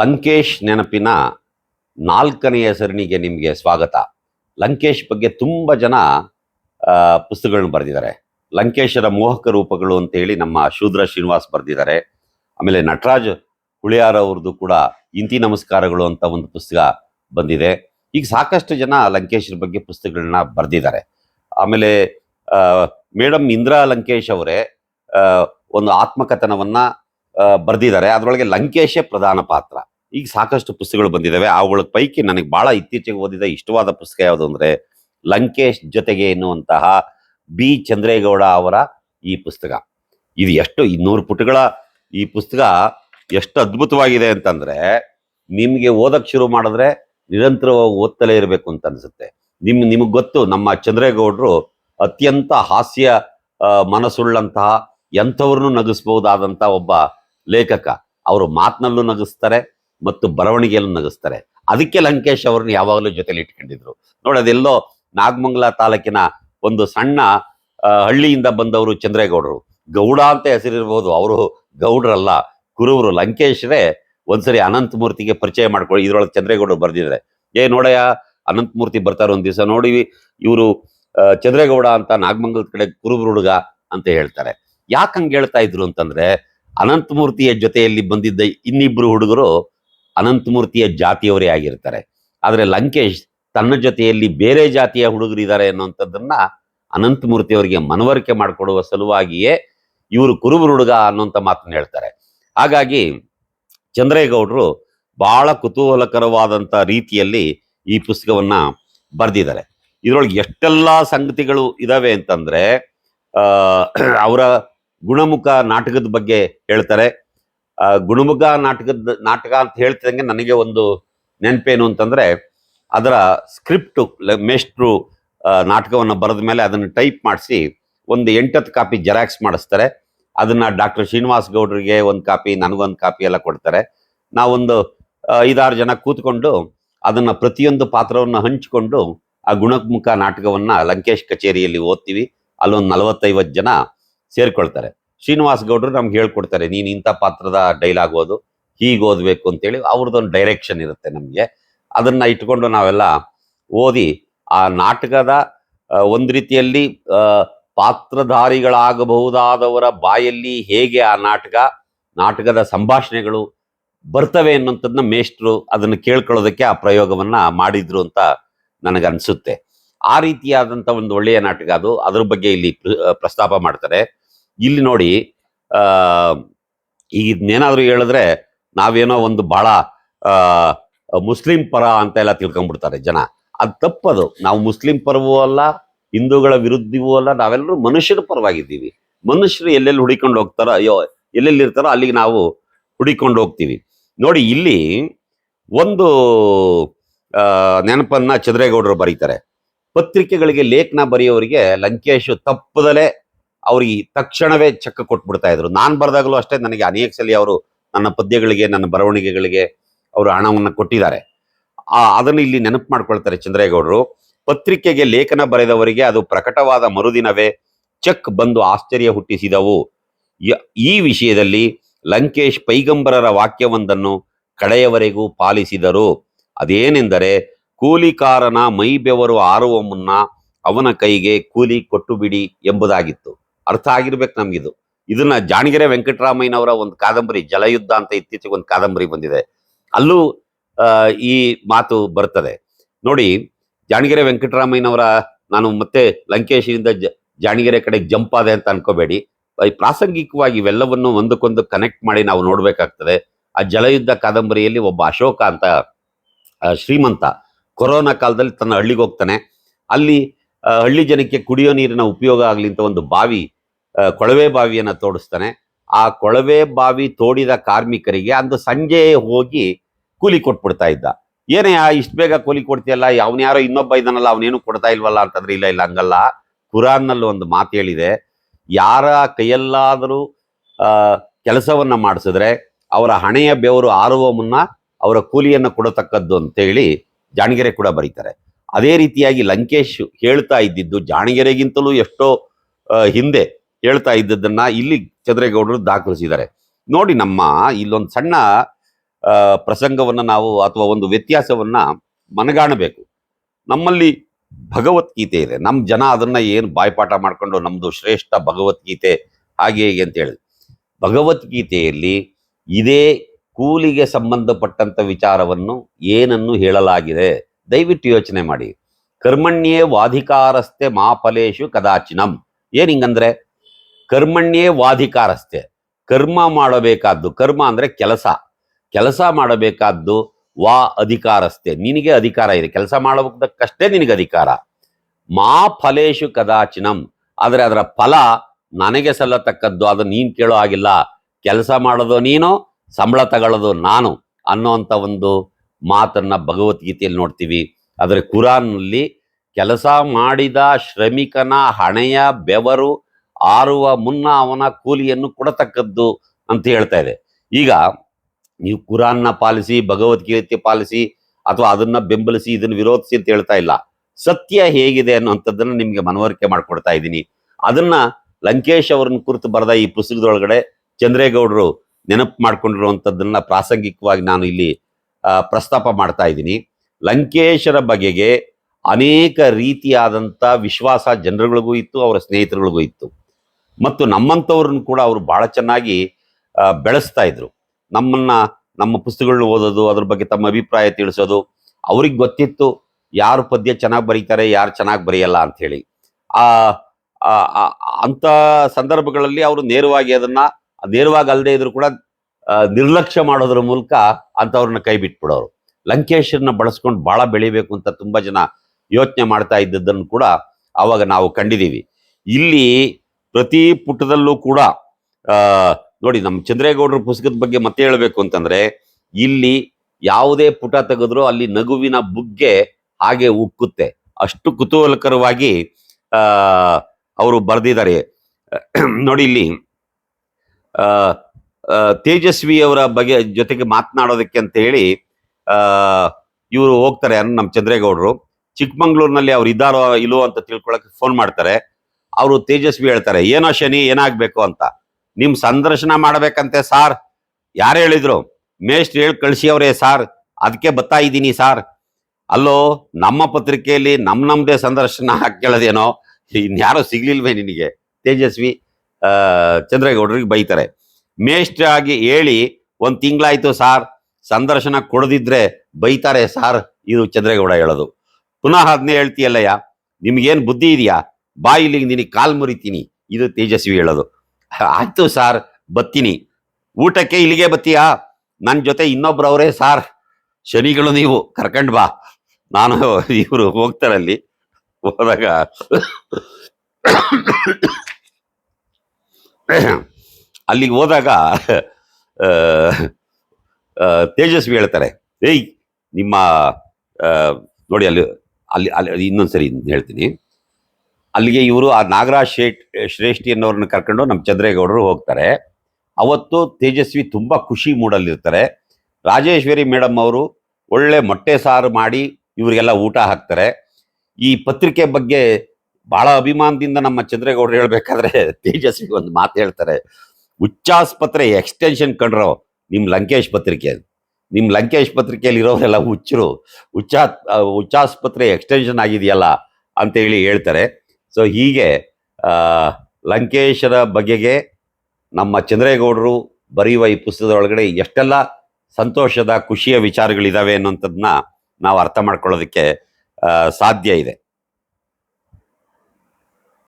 ಲಂಕೇಶ್ ನೆನಪಿನ ನಾಲ್ಕನೆಯ ಸರಣಿಗೆ ನಿಮಗೆ ಸ್ವಾಗತ. ಲಂಕೇಶ್ ಬಗ್ಗೆ ತುಂಬ ಜನ ಪುಸ್ತಕಗಳನ್ನ ಬರೆದಿದ್ದಾರೆ. ಲಂಕೇಶರ ಮೋಹಕ ರೂಪಗಳು ಅಂತ ಹೇಳಿ ನಮ್ಮ ಶೂದ್ರ ಶ್ರೀನಿವಾಸ್ ಬರೆದಿದ್ದಾರೆ. ಆಮೇಲೆ ನಟರಾಜ್ ಹುಳಿಯಾರ್ ಅವ್ರದ್ದು ಕೂಡ ಇಂತಿ ನಮಸ್ಕಾರಗಳು ಅಂತ ಒಂದು ಪುಸ್ತಕ ಬಂದಿದೆ. ಈಗ ಸಾಕಷ್ಟು ಜನ ಲಂಕೇಶರ ಬಗ್ಗೆ ಪುಸ್ತಕಗಳನ್ನ ಬರೆದಿದ್ದಾರೆ. ಆಮೇಲೆ ಮೇಡಮ್ ಇಂದಿರಾ ಲಂಕೇಶ್ ಅವರೇ ಒಂದು ಆತ್ಮಕಥನವನ್ನ ಬರೆದಿದ್ದಾರೆ. ಅದರೊಳಗೆ ಲಂಕೇಶೇ ಪ್ರಧಾನ ಪಾತ್ರ. ಈಗ ಸಾಕಷ್ಟು ಪುಸ್ತಕಗಳು ಬಂದಿದ್ದಾವೆ ಅವುಗಳ ಪೈಕಿ ನನಗೆ ಬಹಳ ಇತ್ತೀಚೆಗೆ ಓದಿದ ಇಷ್ಟವಾದ ಪುಸ್ತಕ ಯಾವುದು ಅಂದ್ರೆ ಲಂಕೇಶ್ ಜೊತೆಗೆ ಎನ್ನುವಂತಹ ಬಿ. ಚಂದ್ರೇಗೌಡ ಅವರ ಈ ಪುಸ್ತಕ. ಇದು ಎಷ್ಟು ಇನ್ನೂರು ಪುಟಗಳ ಈ ಪುಸ್ತಕ ಎಷ್ಟು ಅದ್ಭುತವಾಗಿದೆ ಅಂತಂದ್ರೆ ನಿಮಗೆ ಓದಕ್ಕೆ ಶುರು ಮಾಡಿದ್ರೆ ನಿರಂತರವಾಗಿ ಓದ್ತಲೇ ಇರಬೇಕು ಅಂತ ಅನ್ಸುತ್ತೆ. ನಿಮ್, ನಿಮಗೆ ಗೊತ್ತು, ನಮ್ಮ ಚಂದ್ರೇಗೌಡರು ಅತ್ಯಂತ ಹಾಸ್ಯ ಮನಸ್ಸುಳ್ಳಂತಹ ಎಂಥವ್ರನ್ನೂ ನಗಿಸ್ಬಹುದಾದಂಥ ಒಬ್ಬ ಲೇಖಕ. ಅವರು ಮಾತಿನಲ್ಲೂ ನಗಿಸ್ತಾರೆ ಮತ್ತು ಬರವಣಿಗೆಯಲ್ಲೂ ನಗಿಸ್ತಾರೆ. ಅದಕ್ಕೆ ಲಂಕೇಶ್ ಅವ್ರನ್ನ ಯಾವಾಗಲೂ ಜೊತೆಲಿ ಇಟ್ಕೊಂಡಿದ್ರು. ನೋಡಿ, ಅದೆಲ್ಲೋ ನಾಗಮಂಗಲ ತಾಲೂಕಿನ ಒಂದು ಸಣ್ಣ ಹಳ್ಳಿಯಿಂದ ಬಂದವರು ಚಂದ್ರೇಗೌಡರು. ಗೌಡ ಅಂತ ಹೆಸರಿರ್ಬೋದು. ಅವರು ಗೌಡ್ರಲ್ಲ, ಕುರುವರು. ಲಂಕೇಶ್ರೇ ಒಂದ್ಸರಿ ಅನಂತಮೂರ್ತಿಗೆ ಪರಿಚಯ ಮಾಡ್ಕೊಳ್ಳಿ. ಇದ್ರೊಳಗೆ ಚಂದ್ರೇಗೌಡರು ಬರ್ದಿದ್ರೆ ಏ, ನೋಡಯ್ಯ, ಅನಂತಮೂರ್ತಿ ಬರ್ತಾರೆ ಒಂದು ದಿವಸ. ನೋಡಿ, ಇವರು ಚಂದ್ರೇಗೌಡ ಅಂತ ನಾಗಮಂಗಲದ ಕಡೆ ಕುರುಬರು ಹುಡುಗ ಅಂತ ಹೇಳ್ತಾರೆ. ಯಾಕೆ ಹೇಳ್ತಾ ಇದ್ರು ಅಂತಂದ್ರೆ ಅನಂತಮೂರ್ತಿಯ ಜೊತೆಯಲ್ಲಿ ಬಂದಿದ್ದ ಇನ್ನಿಬ್ರು ಹುಡುಗರು ಅನಂತಮೂರ್ತಿಯ ಜಾತಿಯವರೇ ಆಗಿರ್ತಾರೆ. ಆದರೆ ಲಂಕೇಶ್ ತನ್ನ ಜೊತೆಯಲ್ಲಿ ಬೇರೆ ಜಾತಿಯ ಹುಡುಗರು ಇದ್ದಾರೆ ಅನ್ನುವಂಥದ್ದನ್ನ ಅನಂತಮೂರ್ತಿಯವರಿಗೆ ಮನವರಿಕೆ ಮಾಡಿಕೊಡುವ ಸಲುವಾಗಿಯೇ ಇವರು ಕುರುಬರು ಹುಡುಗ ಅನ್ನುವಂಥ ಮಾತನ್ನು ಹೇಳ್ತಾರೆ. ಹಾಗಾಗಿ ಚಂದ್ರೇಗೌಡರು ಬಹಳ ಕುತೂಹಲಕರವಾದಂಥ ರೀತಿಯಲ್ಲಿ ಈ ಪುಸ್ತಕವನ್ನ ಬರೆದಿದ್ದಾರೆ. ಇದರೊಳಗೆ ಎಷ್ಟೆಲ್ಲ ಸಂಗತಿಗಳು ಇದಾವೆ ಅಂತಂದ್ರೆ ಅವರ ಗುಣಮುಖ ನಾಟಕದ ಬಗ್ಗೆ ಹೇಳ್ತಾರೆ. ಗುಣಮುಖ ನಾಟಕದ, ನಾಟಕ ಅಂತ ಹೇಳ್ತಿದಂಗೆ ನನಗೆ ಒಂದು ನೆನಪೇನು ಅಂತಂದ್ರೆ, ಅದರ ಸ್ಕ್ರಿಪ್ಟು ಮೇಷ್ಟ್ರು ನಾಟಕವನ್ನು ಬರೆದ ಮೇಲೆ ಅದನ್ನು ಟೈಪ್ ಮಾಡಿಸಿ ಒಂದು ಎಂಟತ್ತು ಕಾಪಿ ಜೆರಾಕ್ಸ್ ಮಾಡಿಸ್ತಾರೆ. ಅದನ್ನ ಡಾಕ್ಟರ್ ಶ್ರೀನಿವಾಸ್ ಗೌಡ್ರಿಗೆ ಒಂದು ಕಾಪಿ ನನಗೊಂದು ಕಾಪಿ ಎಲ್ಲ ಕೊಡ್ತಾರೆ. ನಾವೊಂದು ಐದಾರು ಜನ ಕೂತ್ಕೊಂಡು ಅದನ್ನ ಪ್ರತಿಯೊಂದು ಪಾತ್ರವನ್ನು ಹಂಚಿಕೊಂಡು ಆ ಗುಣಮುಖ ನಾಟಕವನ್ನ ಲಂಕೇಶ್ ಕಚೇರಿಯಲ್ಲಿ ಓದ್ತೀವಿ. ಅಲ್ಲೊಂದು ನಲವತ್ತೈವತ್ತು ಜನ ಸೇರ್ಕೊಳ್ತಾರೆ. ಶ್ರೀನಿವಾಸ್ ಗೌಡ್ರು ನಮ್ಗೆ ಹೇಳ್ಕೊಡ್ತಾರೆ, ನೀನು ಇಂಥ ಪಾತ್ರದ ಡೈಲಾಗ್ ಓದು, ಹೀಗೆ ಓದಬೇಕು ಅಂತೇಳಿ. ಅವ್ರದ್ದೊಂದು ಡೈರೆಕ್ಷನ್ ಇರುತ್ತೆ ನಮಗೆ. ಅದನ್ನ ಇಟ್ಕೊಂಡು ನಾವೆಲ್ಲ ಓದಿ, ಆ ನಾಟಕದ ಒಂದು ರೀತಿಯಲ್ಲಿ ಪಾತ್ರಧಾರಿಗಳಾಗಬಹುದಾದವರ ಬಾಯಲ್ಲಿ ಹೇಗೆ ಆ ನಾಟಕ, ನಾಟಕದ ಸಂಭಾಷಣೆಗಳು ಬರ್ತವೆ ಅನ್ನುವಂಥದ್ದನ್ನ ಮೇಷ್ಟ್ರು ಅದನ್ನು ಕೇಳ್ಕೊಳ್ಳೋದಕ್ಕೆ ಆ ಪ್ರಯೋಗವನ್ನ ಮಾಡಿದ್ರು ಅಂತ ನನಗನ್ಸುತ್ತೆ. ಆ ರೀತಿಯಾದಂಥ ಒಂದು ಒಳ್ಳೆಯ ನಾಟಕ ಅದು. ಅದ್ರ ಬಗ್ಗೆ ಇಲ್ಲಿ ಪ್ರ- ಪ್ರಸ್ತಾಪ ಮಾಡ್ತಾರೆ. ಇಲ್ಲಿ ನೋಡಿ ಇದನ್ನೇನಾದ್ರೂ ಹೇಳಿದ್ರೆ ನಾವೇನೋ ಒಂದು ಬಹಳ ಮುಸ್ಲಿಂ ಪರ ಅಂತ ಎಲ್ಲ ತಿಳ್ಕೊಂಡ್ಬಿಡ್ತಾರೆ ಜನ. ಅದು ತಪ್ಪದು. ನಾವು ಮುಸ್ಲಿಂ ಪರವೂ ಅಲ್ಲ, ಹಿಂದೂಗಳ ವಿರುದ್ಧವೂ ಅಲ್ಲ, ನಾವೆಲ್ಲರೂ ಮನುಷ್ಯರ ಪರವಾಗಿದ್ದೀವಿ. ಮನುಷ್ಯರು ಎಲ್ಲೆಲ್ಲಿ ಹುಡಿಕೊಂಡು ಹೋಗ್ತಾರೋ, ಅಯ್ಯೋ, ಎಲ್ಲೆಲ್ಲಿ ಇರ್ತಾರೋ ಅಲ್ಲಿಗೆ ನಾವು ಹುಡಿಕೊಂಡು ಹೋಗ್ತೀವಿ. ನೋಡಿ, ಇಲ್ಲಿ ಒಂದು ನೆನಪನ್ನ ಚಂದ್ರೇಗೌಡರು ಬರೀತಾರೆ. ಪತ್ರಿಕೆಗಳಿಗೆ, ಲೇಖನ ಬರೆಯೋರಿಗೆ ಲಂಕೇಶ್ ತಪ್ಪದಲೇ ಅವ್ರಿಗೆ ತಕ್ಷಣವೇ ಚೆಕ್ ಕೊಟ್ಬಿಡ್ತಾ ಇದ್ರು. ನಾನ್ ಬರೆದಾಗಲೂ ಅಷ್ಟೇ ನನಗೆ ಅನೇಕ ಸಲ ಅವರು ನನ್ನ ಪದ್ಯಗಳಿಗೆ, ನನ್ನ ಬರವಣಿಗೆಗಳಿಗೆ ಅವರು ಹಣವನ್ನು ಕೊಟ್ಟಿದ್ದಾರೆ. ಆ, ಅದನ್ನು ಇಲ್ಲಿ ನೆನಪು ಮಾಡ್ಕೊಳ್ತಾರೆ ಚಂದ್ರೇಗೌಡರು. ಪತ್ರಿಕೆಗೆ ಲೇಖನ ಬರೆದವರಿಗೆ ಅದು ಪ್ರಕಟವಾದ ಮರುದಿನವೇ ಚೆಕ್ ಬಂದು ಆಶ್ಚರ್ಯ ಹುಟ್ಟಿಸಿದವು. ಈ ವಿಷಯದಲ್ಲಿ ಲಂಕೇಶ್ ಪೈಗಂಬರರ ವಾಕ್ಯವೊಂದನ್ನು ಕಡೆಯವರೆಗೂ ಪಾಲಿಸಿದರು. ಅದೇನೆಂದರೆ, ಕೂಲಿಕಾರನ ಮೈ ಬೆವರು ಆರುವ ಮುನ್ನ ಅವನ ಕೈಗೆ ಕೂಲಿ ಕೊಟ್ಟು ಬಿಡಿ ಎಂಬುದಾಗಿತ್ತು. ಅರ್ಥ ಆಗಿರ್ಬೇಕು ನಮ್ಗಿದು. ಇದನ್ನ ಜಾಣಗೆರೆ ವೆಂಕಟರಾಮಯ್ಯನವರ ಒಂದು ಕಾದಂಬರಿ, ಜಲಯುದ್ಧ ಅಂತ ಇತ್ತೀಚೆಗೆ ಒಂದು ಕಾದಂಬರಿ ಬಂದಿದೆ. ಅಲ್ಲೂ ಈ ಮಾತು ಬರ್ತದೆ. ನೋಡಿ, ಜಾಣಗೆರೆ ವೆಂಕಟರಾಮಯ್ಯನವರ, ನಾನು ಮತ್ತೆ ಲಂಕೇಶಿನಿಂದ ಜಾಣಗೆರೆ ಕಡೆಗೆ ಜಂಪ್ ಆದೆ ಅಂತ ಅನ್ಕೋಬೇಡಿ. ಪ್ರಾಸಂಗಿಕವಾಗಿ ಇವೆಲ್ಲವನ್ನು ಒಂದಕ್ಕೊಂದು ಕನೆಕ್ಟ್ ಮಾಡಿ ನಾವು ನೋಡ್ಬೇಕಾಗ್ತದೆ. ಆ ಜಲಯುದ್ಧ ಕಾದಂಬರಿಯಲ್ಲಿ ಒಬ್ಬ ಅಶೋಕ ಅಂತ ಶ್ರೀಮಂತ, ಕೊರೋನಾ ಕಾಲದಲ್ಲಿ ತನ್ನ ಹಳ್ಳಿಗೆ ಹೋಗ್ತಾನೆ. ಅಲ್ಲಿ ಹಳ್ಳಿ ಜನಕ್ಕೆ ಕುಡಿಯೋ ನೀರಿನ ಉಪಯೋಗ ಆಗಲಿ ಅಂತ ಒಂದು ಬಾವಿ ಕೊಳವೆ ಬಾವಿಯನ್ನು ತೋಡಿಸ್ತಾನೆ. ಆ ಕೊಳವೆ ಬಾವಿ ತೋಡಿದ ಕಾರ್ಮಿಕರಿಗೆ ಅಂದು ಸಂಜೆ ಹೋಗಿ ಕೂಲಿ ಕೊಟ್ಬಿಡ್ತಾ ಇದ್ದ. ಏನೇ ಇಷ್ಟು ಬೇಗ ಕೂಲಿ ಕೊಡ್ತೀಯಲ್ಲ ಯಾರೋ ಇನ್ನೊಬ್ಬ ಇದ್ದಾನಲ್ಲ ಅವನೇನು ಕೊಡ್ತಾ ಇಲ್ವಲ್ಲ? ಅಂತಂದ್ರೆ, ಇಲ್ಲ ಇಲ್ಲ, ಹಂಗಲ್ಲ. ಕುರಾನ್ನಲ್ಲಿ ಒಂದು ಮಾತು ಹೇಳಿದೆ. ಯಾರ ಕೈಯಲ್ಲಾದರೂ ಕೆಲಸವನ್ನ ಮಾಡಿಸಿದ್ರೆ ಅವರ ಹಣೆಯ ಬೆವರು ಆರುವ ಮುನ್ನ ಅವರ ಕೂಲಿಯನ್ನು ಕೊಡತಕ್ಕದ್ದು ಅಂತೇಳಿ ಜಾಣಗೆರೆ ಕೂಡ ಬರೀತಾರೆ. ಅದೇ ರೀತಿಯಾಗಿ ಲಂಕೇಶ್ ಹೇಳ್ತಾ ಇದ್ದಿದ್ದು ಜಾಣಗೆರೆಗಿಂತಲೂ ಎಷ್ಟೋ ಹಿಂದೆ ಹೇಳ್ತಾ ಇದ್ದದನ್ನ ಇಲ್ಲಿ ಚಂದ್ರೇಗೌಡರು ದಾಖಲಿಸಿದ್ದಾರೆ. ನೋಡಿ ನಮ್ಮ ಇಲ್ಲೊಂದು ಸಣ್ಣ ಪ್ರಸಂಗವನ್ನು ನಾವು ಅಥವಾ ಒಂದು ವ್ಯತ್ಯಾಸವನ್ನ ಮನಗಾಣಬೇಕು. ನಮ್ಮಲ್ಲಿ ಭಗವದ್ಗೀತೆ ಇದೆ. ನಮ್ಮ ಜನ ಅದನ್ನ ಏನು ಬಾಯ್ಪಾಠ ಮಾಡ್ಕೊಂಡು ನಮ್ಮದು ಶ್ರೇಷ್ಠ ಭಗವದ್ಗೀತೆ ಹಾಗೆ ಹೇಗೆ ಅಂತ ಹೇಳಿ. ಭಗವದ್ಗೀತೆಯಲ್ಲಿ ಇದೇ ಕೂಲಿಗೆ ಸಂಬಂಧಪಟ್ಟಂತ ವಿಚಾರವನ್ನು ಏನನ್ನು ಹೇಳಲಾಗಿದೆ? ದಯವಿಟ್ಟು ಯೋಚನೆ ಮಾಡಿ. ಕರ್ಮಣ್ಯೇ ವಾಧಿಕಾರಸ್ಥೆ ಮಾಫಲೇಶು ಕದಾಚಿನಂ. ಏನ್ ಹಿಂಗಂದ್ರೆ? ಕರ್ಮಣ್ಯೇ ವಾಧಿಕಾರಸ್ಥೆ. ಕರ್ಮ ಮಾಡಬೇಕಾದ್ದು, ಕರ್ಮ ಅಂದ್ರೆ ಕೆಲಸ. ಕೆಲಸ ಮಾಡಬೇಕಾದ್ದು ವಾ ಅಧಿಕಾರಸ್ಥೆ. ನಿನಗೆ ಅಧಿಕಾರ ಇದೆ. ಕೆಲಸ ಮಾಡಬೇಕಷ್ಟೇ ನಿನಗೆ ಅಧಿಕಾರ. ಮಾ ಫಲೇಶು ಕದಾಚಿನಂ. ಆದರೆ ಅದರ ಫಲ ನನಗೆ ಸಲ್ಲತಕ್ಕದ್ದು, ಅದು ನೀನ್ ಕೇಳೋ ಆಗಿಲ್ಲ ಕೆಲಸ ಮಾಡೋದು ನೀನು, ಸಂಬಳ ತಗೊಳ್ಳೋದು ನಾನು ಅನ್ನೋಂಥ ಒಂದು ಮಾತನ್ನ ಭಗವದ್ಗೀತೆಯಲ್ಲಿ ನೋಡ್ತೀವಿ. ಆದರೆ ಕುರಾನ್ನಲ್ಲಿ ಕೆಲಸ ಮಾಡಿದ ಶ್ರಮಿಕನ ಹಣೆಯ ಬೆವರು ಆರುವ ಮುನ್ನ ಅವನ ಕೂಲಿಯನ್ನು ಕೊಡತಕ್ಕದ್ದು ಅಂತ ಹೇಳ್ತಾ ಇದೆ. ಈಗ ನೀವು ಕುರಾನ್ನ ಪಾಲಿಸಿ ಭಗವದ್ಗೀತೆ ಪಾಲಿಸಿ ಅಥವಾ ಅದನ್ನ ಬೆಂಬಲಿಸಿ, ಇದನ್ನ ವಿರೋಧಿಸಿ ಅಂತ ಹೇಳ್ತಾ ಇಲ್ಲ. ಸತ್ಯ ಹೇಗಿದೆ ಅನ್ನುವಂಥದ್ದನ್ನ ನಿಮ್ಗೆ ಮನವರಿಕೆ ಮಾಡ್ಕೊಡ್ತಾ ಇದ್ದೀನಿ. ಅದನ್ನ ಲಂಕೇಶ್ ಅವ್ರನ್ನ ಕುರಿತು ಬರೆದ ಈ ಪುಸ್ತಕದೊಳಗಡೆ ಚಂದ್ರೇಗೌಡರು ನೆನಪು ಮಾಡ್ಕೊಂಡಿರುವಂಥದ್ದನ್ನ ಪ್ರಾಸಂಗಿಕವಾಗಿ ನಾನು ಇಲ್ಲಿ ಪ್ರಸ್ತಾಪ ಮಾಡ್ತಾ ಇದ್ದೀನಿ. ಲಂಕೇಶರ ಬಗೆಗೆ ಅನೇಕ ರೀತಿಯಾದಂಥ ವಿಶ್ವಾಸ ಜನರುಗಳಿಗೂ ಇತ್ತು, ಅವರ ಸ್ನೇಹಿತರುಗಳಿಗೂ ಇತ್ತು. ಮತ್ತು ನಮ್ಮಂಥವ್ರನ್ನ ಕೂಡ ಅವರು ಬಹಳ ಚೆನ್ನಾಗಿ ಬೆಳೆಸ್ತಾ ಇದ್ರು. ನಮ್ಮನ್ನ, ನಮ್ಮ ಪುಸ್ತಕಗಳನ್ನ ಓದೋದು, ಅದ್ರ ಬಗ್ಗೆ ತಮ್ಮ ಅಭಿಪ್ರಾಯ ತಿಳಿಸೋದು, ಅವ್ರಿಗೆ ಗೊತ್ತಿತ್ತು ಯಾರು ಪದ್ಯ ಚೆನ್ನಾಗಿ ಬರೀತಾರೆ, ಯಾರು ಚೆನ್ನಾಗಿ ಬರೆಯಲ್ಲ ಹೇಳಿ. ಆ ಅಂತ ಸಂದರ್ಭಗಳಲ್ಲಿ ಅವರು ನೇರವಾಗಿ ಅದನ್ನ, ನೇರವಾಗಿ ಅಲ್ಲದೆ ಇದ್ರು ಕೂಡ ನಿರ್ಲಕ್ಷ್ಯ ಮಾಡೋದ್ರ ಮೂಲಕ ಅಂಥವ್ರನ್ನ ಕೈ ಬಿಟ್ಬಿಡೋರು. ಲಂಕೇಶ್ವರನ್ನ ಬಳಸ್ಕೊಂಡು ಬಹಳ ಬೆಳಿಬೇಕು ಅಂತ ತುಂಬಾ ಜನ ಯೋಚನೆ ಮಾಡ್ತಾ ಇದ್ದದ್ದನ್ನು ಕೂಡ ಅವಾಗ ನಾವು ಕಂಡಿದ್ದೀವಿ ಇಲ್ಲಿ ಪ್ರತಿ ಪುಟದಲ್ಲೂ ಕೂಡ ನೋಡಿ ನಮ್ಮ ಚಂದ್ರೇಗೌಡರ ಪುಸ್ತಕದ ಬಗ್ಗೆ ಮತ್ತೆ ಹೇಳಬೇಕು ಅಂತಂದ್ರೆ, ಇಲ್ಲಿ ಯಾವುದೇ ಪುಟ ತೆಗೆದ್ರೂ ಅಲ್ಲಿ ನಗುವಿನ ಬುಗ್ಗೆ ಹಾಗೆ ಉಕ್ಕುತ್ತೆ. ಅಷ್ಟು ಕುತೂಹಲಕರವಾಗಿ, ಆ, ಅವರು ಬರೆದಿದ್ದಾರೆ. ನೋಡಿ ಇಲ್ಲಿ ತೇಜಸ್ವಿ ಅವರ ಬಗ್ಗೆ ಜೊತೆಗೆ ಮಾತನಾಡೋದಕ್ಕೆ ಅಂತ ಹೇಳಿ, ಆ, ಇವರು ಹೋಗ್ತಾರೆ ನಮ್ಮ ಚಂದ್ರೇಗೌಡರು. ಚಿಕ್ಕಮಂಗ್ಳೂರಿನಲ್ಲಿ ಅವ್ರು ಇದ್ದಾರೋ ಇಲ್ಲೋ ಅಂತ ತಿಳ್ಕೊಳಕ್ಕೆ ಫೋನ್ ಮಾಡ್ತಾರೆ. ಅವರು ತೇಜಸ್ವಿ ಹೇಳ್ತಾರೆ, ಏನೋ ಶನಿ ಏನಾಗ್ಬೇಕು ಅಂತ. ನಿಮ್ ಸಂದರ್ಶನ ಮಾಡ್ಬೇಕಂತೆ ಸಾರ್. ಯಾರು ಹೇಳಿದ್ರು? ಮೇಷ್ಟ್ರು ಹೇಳಿ ಕಳ್ಸಿಯವ್ರೆ ಸಾರ್ ಅದಕ್ಕೆ ಬರ್ತಾ ಇದ್ದೀನಿ ಸಾರ್. ಅಲ್ಲೋ, ನಮ್ಮ ಪತ್ರಿಕೆಯಲ್ಲಿ ನಮ್ ನಮ್ದೇ ಸಂದರ್ಶನ ಕೇಳೋದೇನೋ, ಇನ್ಯಾರೋ ಸಿಗ್ಲಿಲ್ವೇ ನಿನಗೆ? ತೇಜಸ್ವಿ ಚಂದ್ರೇಗೌಡರಿಗೆ ಬೈತಾರೆ. ಮೇಷ್ಟ್ರ ಆಗಿ ಹೇಳಿ, ಒಂದು ತಿಂಗಳಾಯ್ತು ಸಾರ್, ಸಂದರ್ಶನ ಕೊಡದಿದ್ರೆ ಬೈತಾರೆ ಸಾರ್, ಇದು ಚಂದ್ರೇಗೌಡ ಹೇಳೋದು. ಪುನಃ ಅದನ್ನೇ ಹೇಳ್ತೀಯಲ್ಲಯ್ಯ, ನಿಮ್ಗೇನ್ ಬುದ್ಧಿ ಇದೆಯಾ? ಬಾ ಇಲ್ಲಿಗೆ ನಿನಗೆ ಕಾಲ್ ಮುರಿತೀನಿ. ಇದು ತೇಜಸ್ವಿ ಹೇಳೋದು. ಆಯ್ತು ಸಾರ್, ಬತ್ತೀನಿ. ಊಟಕ್ಕೆ ಇಲ್ಲಿಗೆ ಬತ್ತೀಯಾ? ನನ್ನ ಜೊತೆ ಇನ್ನೊಬ್ರು ಅವರೇ ಸಾರ್. ಶನಿಗಳು ನೀವು, ಕರ್ಕಂಡ್ ಬಾ. ನಾನು ಇವರು ಹೋಗ್ತಾರಲ್ಲಿ ಹೋದಾಗ ಅಲ್ಲಿಗೆ ಹೋದಾಗ ತೇಜಸ್ವಿ ಹೇಳ್ತಾರೆ, ಏಯ್, ನಿಮ್ಮ ನೋಡಿ ಅಲ್ಲಿ ಅಲ್ಲಿ ಅಲ್ಲಿ ಇನ್ನೊಂದ್ಸರಿ ಹೇಳ್ತೀನಿ. ಅಲ್ಲಿಗೆ ಇವರು ಆ ನಾಗರಾಜ್ ಶೇಟ್ ಶ್ರೇಷ್ಠಿ ಅನ್ನೋರನ್ನ ಕರ್ಕೊಂಡು ನಮ್ಮ ಚಂದ್ರೇಗೌಡರು ಹೋಗ್ತಾರೆ. ಅವತ್ತು ತೇಜಸ್ವಿ ತುಂಬ ಖುಷಿ ಮೂಡಲ್ಲಿರ್ತಾರೆ. ರಾಜೇಶ್ವರಿ ಮೇಡಮ್ ಅವರು ಒಳ್ಳೆ ಮೊಟ್ಟೆ ಸಾರು ಮಾಡಿ ಇವರಿಗೆಲ್ಲ ಊಟ ಹಾಕ್ತಾರೆ. ಈ ಪತ್ರಿಕೆ ಬಗ್ಗೆ ಬಹಳ ಅಭಿಮಾನದಿಂದ ನಮ್ಮ ಚಂದ್ರೇಗೌಡರು ಹೇಳ್ಬೇಕಾದ್ರೆ ತೇಜಸ್ವಿ ಒಂದು ಮಾತು ಹೇಳ್ತಾರೆ. ಹುಚ್ಚಾಸ್ಪತ್ರೆ ಎಕ್ಸ್ಟೆನ್ಷನ್ ಕಂಡ್ರೋ ನಿಮ್ಮ ಲಂಕೇಶ್ ಪತ್ರಿಕೆ. ನಿಮ್ಮ ಲಂಕೇಶ್ ಪತ್ರಿಕೆಯಲ್ಲಿ ಇರೋರೆಲ್ಲ ಹುಚ್ಚರು. ಹುಚ್ಚಾ, ಹುಚ್ಚಾಸ್ಪತ್ರೆ ಎಕ್ಸ್ಟೆನ್ಷನ್ ಆಗಿದೆಯಲ್ಲ ಅಂತ ಹೇಳಿ ಹೇಳ್ತಾರೆ. ಸೊ ಹೀಗೆ ಲಂಕೇಶರ ಬಗೆಗೆ ನಮ್ಮ ಚಂದ್ರೇಗೌಡರು ಬರೆಯುವ ಈ ಪುಸ್ತಕದ ಒಳಗಡೆ ಎಷ್ಟೆಲ್ಲ ಸಂತೋಷದ, ಖುಷಿಯ ವಿಚಾರಗಳಿದ್ದಾವೆ ಅನ್ನೋಂಥದ್ದನ್ನ ನಾವು ಅರ್ಥ ಮಾಡ್ಕೊಳ್ಳೋದಕ್ಕೆ ಸಾಧ್ಯ ಇದೆ.